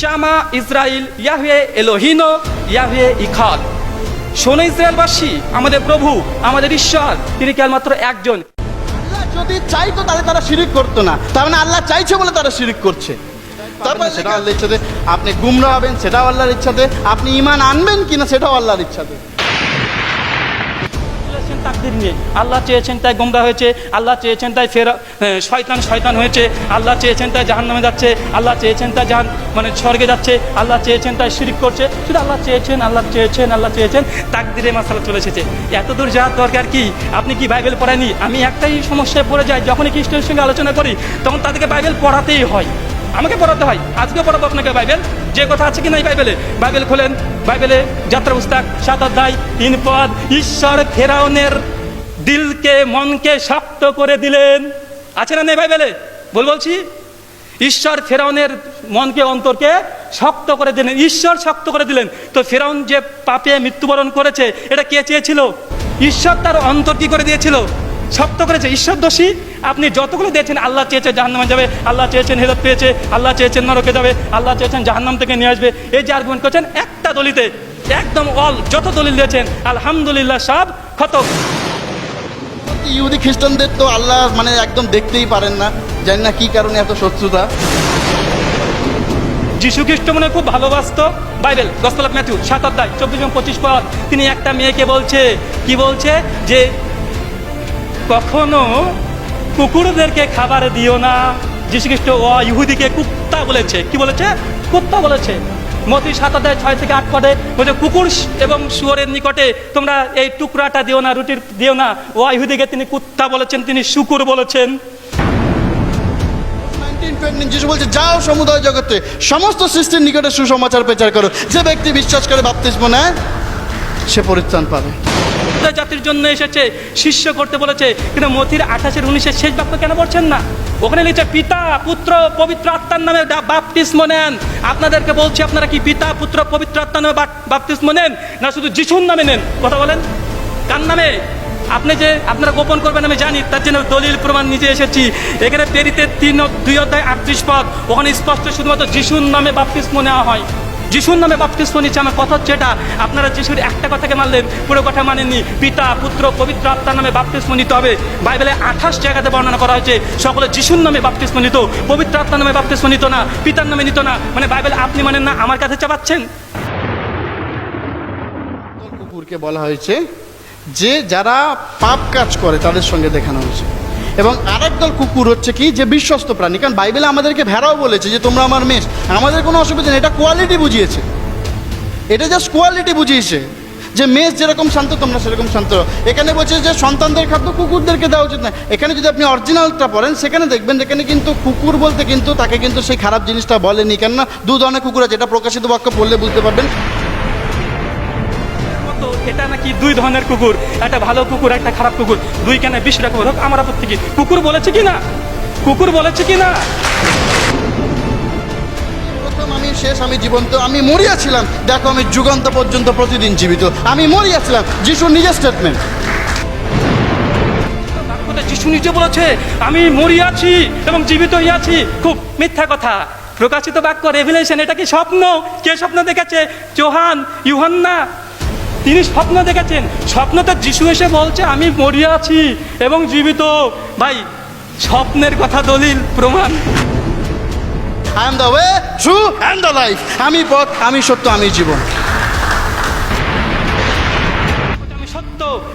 শ্যামা Israel ইয়াহে এলোহিনো ইয়াহে ইখাদ শোনো ইসরায়েলবাসী আমাদের প্রভু আমাদের ঈশ্বর তিনি কেবলমাত্র একজন। যদি চাইতো তাহলে তারা শিরিক করতো না। তার মানে আল্লাহ চাইছে বলে তারা শিরিক করছে। তারপরে সেটা আল্লাহর ইচ্ছাতে আপনি গুমরা হবেন সেটাও আল্লাহর ইচ্ছাতে। আপনি ইমান আনবেন কিনা সেটাও আল্লাহর ইচ্ছাতে। তাকদির নিয়ে। আল্লাহ চেয়েছেন তাই গোমরা হয়েছে, আল্লাহ চেয়েছেন তাই ফের শয়তান শয়তান হয়েছে, আল্লাহ চেয়েছেন তাই জাহান নামে যাচ্ছে, আল্লাহ চেয়েছেন তাই জাহান মানে স্বর্গে যাচ্ছে, আল্লাহ চেয়েছেন তাই শিরিক করছে। শুধু আল্লাহ চেয়েছেন আল্লাহ চেয়েছেন আল্লাহ চেয়েছেন তাকদিরে মাসালা চলে এসেছে। এত দূর যাওয়ার দরকার কি? আপনি কি বাইবেল পড়ায়নি আমি একটাই সমস্যায় পড়ে যাই, যখনই খ্রিস্টানের সঙ্গে আলোচনা করি, তখন তাদেরকে বাইবেল পড়াতেই হয়। আমাকে পড়াতে হয়। আজকে পড়াবো আপনাকে বাইবেল। যে কথা আছে কি নাই বাইবেলে? বাইবেল খোলেন। বাইবেলে যাত্রা পুস্তক, সাত অধ্যায়, তিন পদ, ঈশ্বর ফেরাউনের দিলকে মনকে শক্ত করে দিলেন। আছে না নেই বাইবেলে? বল বলছি। ঈশ্বর ফেরাউনের মনকে, অন্তরকে শক্ত করে দিলেন। ঈশ্বর শক্ত করে দিলেন? তো ফেরাউন যে পাপে মৃত্যুবরণ করেছে, এটা কে চেয়েছিল? ঈশ্বর তার অন্তর কি করে দিয়েছিল? শক্ত করেছে ঈশ্বর দোষী আপনি যতগুলো দিয়েছেন আল্লাহ চেয়েছে জাহান্নামে যাবে আল্লাহ চেয়েছেন হেরত পেয়েছে আল্লাহ চেয়েছেন নরকে যাবে আল্লাহ চেয়েছেন জাহান্নাম থেকে নিয়ে আসবে। এই যে আর্গুমেন্ট করছেন একটা দলিতে একদম অল যত দলিল দিয়েছেন আলহামদুলিল্লাহ সব খতম। ইহুদি খ্রিস্টানদের তো আল্লাহ মানে একদম দেখতেই পারেন না জানি না কি কারণে এত শত্রুতা। যিশু খ্রিস্ট মনে খুব ভালোবাসত। বাইবেল গসল অফ ম্যাথিউ সাত অধ্যায় চব্বিশ এবং পঁচিশ পদ তিনি একটা মেয়েকে বলছে কি বলছে? যে কখনো কুকুরদেরকে খাবার দিও না। যিশু খ্রিস্ট ও ইহুদিকে কুত্তা বলেছে। কি বলেছে? কুত্তা বলেছে। মতি সাত অধ্যায় ছয় থেকে আট পদে বলছে, কুকুর এবং শুয়োরের নিকটে তোমরা এই টুকরাটা দিও না, রুটির দিও না। ও ইহুদিকে তিনি কুত্তা বলেছেন, তিনি শুকুর বলেছেন। 19 যিশু বলছে, যাও সমুদয় জগতে, সমস্ত সৃষ্টির নিকটে সুসমাচার প্রচার করো। যে ব্যক্তি বিশ্বাস করে বাপ্তিস্ম নেয় সে পরিত্রাণ পাবে। প্রত্যেক জাতির জন্য এসেছে, শিষ্য করতে বলেছে। কিন্তু মথির আঠাশের উনিশের শেষ বাক্য কেন বলছেন না? ওখানে লিখছে, পিতা, পুত্র, পবিত্র আত্মার নামে বাপতিস্ম নেন। আপনাদেরকে বলছি, আপনারা কি পিতা, পুত্র, পবিত্র আত্মার নামে বাপতিস্ম নেন, না শুধু যিশুর নামে নেন? কথা বলেন। কার নামে? আপনি যে আপনারা গোপন করবেন, আমি জানি, তার জন্য দলিল প্রমাণ নিজে এসেছি। এখানে পেরিতে তিন দুই অধ্যায় আটত্রিশ পদ। ওখানে স্পষ্ট শুধুমাত্র যিশুর নামে বাপতিস্ম নেওয়া হয়। যিশুর নামে বাপতিস্ম নিচ্ছে আমার কথা হচ্ছে এটা। আপনারা যিশুর একটা কথাকে মানলেন, পুরো কথা মানেননি। পিতা, পুত্র, পবিত্র আত্মার নামে বাপতিস্ম নিতে হবে। বাইবেলে আঠাশ জায়গাতে বর্ণনা করা হয়েছে, সকলে যিশুর নামে বাপতিস্ম নিত, পবিত্র আত্মার নামে বাপতিস্ম নিত না, পিতার নামে নিত না। মানে বাইবেল আপনি মানেন না, আমার কাছে চাপাচ্ছেন। কুকুরকে বলা হয়েছে যে যারা পাপ কাজ করে তাদের সঙ্গে দেখানো হয়েছে। এবং আরেক দল কুকুর হচ্ছে কি? যে বিশ্বস্ত প্রাণী। কারণ বাইবেলে আমাদেরকে ভেড়াও বলেছে যে, তোমরা আমার মেষ। আমাদের কোনো অসুবিধা নেই। এটা কোয়ালিটি বুঝিয়েছে। এটা জাস্ট কোয়ালিটি বুঝিয়েছে যে, মেষ যেরকম শান্ত, তোমরা সেরকম শান্ত এখানে বলছে যে, সন্তানদের খাদ্য কুকুরদেরকে দেওয়া উচিত না এখানে যদি আপনি অরিজিনালটা পড়েন, সেখানে দেখবেন এখানে কিন্তু কুকুর বলতে কিন্তু তাকে কিন্তু সেই খারাপ জিনিসটা বলেনি। কেননা দু ধরনের কুকুর আছে। এটা প্রকাশিত বাক্য পড়লে বুঝতে পারবেন। এটা নাকি দুই ধরনের কুকুর। একটা ভালো কুকুর একটা খারাপ কুকুর। দুই কেন বিশ কুকুর হোক আমার আপত্তি কি কুকুর বলেছে কি না কুকুর বলেছে কি না আমি শেষ আমি জীবন্ত। আমি মরিয়াছিলাম। দেখো আমি যুগান্ত পর্যন্ত প্রতিদিন জীবিত। আমি মরিয়াছিলাম। যিশুর নিজের স্টেটমেন্ট যিশু নিজে বলেছে আমি মরিয়াছি এবং জীবিত হইয়াছি। খুব মিথ্যা কথা। প্রকাশিত বাক্য রেভিলেশন এটা কি স্বপ্ন? কে স্বপ্ন দেখেছে? চোহান ইউহান্না। তিনি স্বপ্ন দেখেছেন। স্বপ্ন তো যিশু এসে বলছে, আমি মরিয়া আছি এবং জীবিত। ভাই, স্বপ্নের কথা দলিল, প্রমাণ। I am the way true and the life আমি পথ, আমি সত্য, আমি জীবন।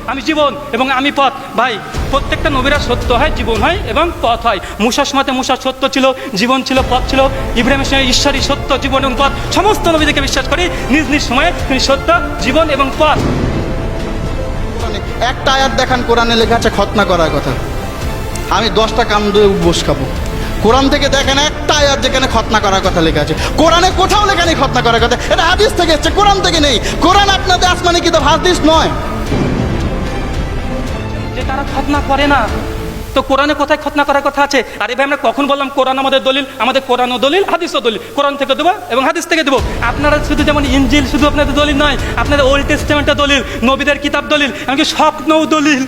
আমি জীবন এবং আমি পথ। ভাই, প্রত্যেকটা নবীরা সত্য হয়, জীবন হয় এবং পথ হয়। মুসার সময়তে মুসার সত্য ছিল, জীবন ছিল, পথ ছিল। ইব্রাহিমের সময় ঈশ্বরই সত্য, জীবন এবং পথ। সমস্ত নবীদেরকে বিশ্বাস করি, নিজ নিজ সময়ে তিনি সত্য, জীবন এবং পথ। একটা আয়াত দেখান, কোরআনে লেখা আছে, খতনা করার কথা। আমি দশটা কাম দিয়ে খাব। কোরআন থেকে দেখেন, একটা আয়াত যেখানে খতনা করার কথা লেখা আছে। কোরআনে কোথাও লেখা নেই খতনা করার কথা। এটা হাদিস থেকে এসছে, কোরআন থেকে নেই। কোরআন আপনাদের আসমানি কিন্তু হাদিস নয়। যে তারা খতনা করে না। তো কোরআনে কোথায় খতনা করার কথা আছে? আরে ভাই, আমরা কখন বললাম কোরআন আমাদের দলিল? আমাদের কোরআনও দলিল, হাদিসও দলিল। কোরআন থেকে দেবো এবং হাদিস থেকে দেবো। আপনারা শুধু যেমন ইঞ্জিল, শুধু আপনাদের দলিল নয়, আপনাদের ওল্ড টেস্টমেন্টের দলিল, নবীদের কিতাব দলিল, এমনকি স্বপ্নও দলিল।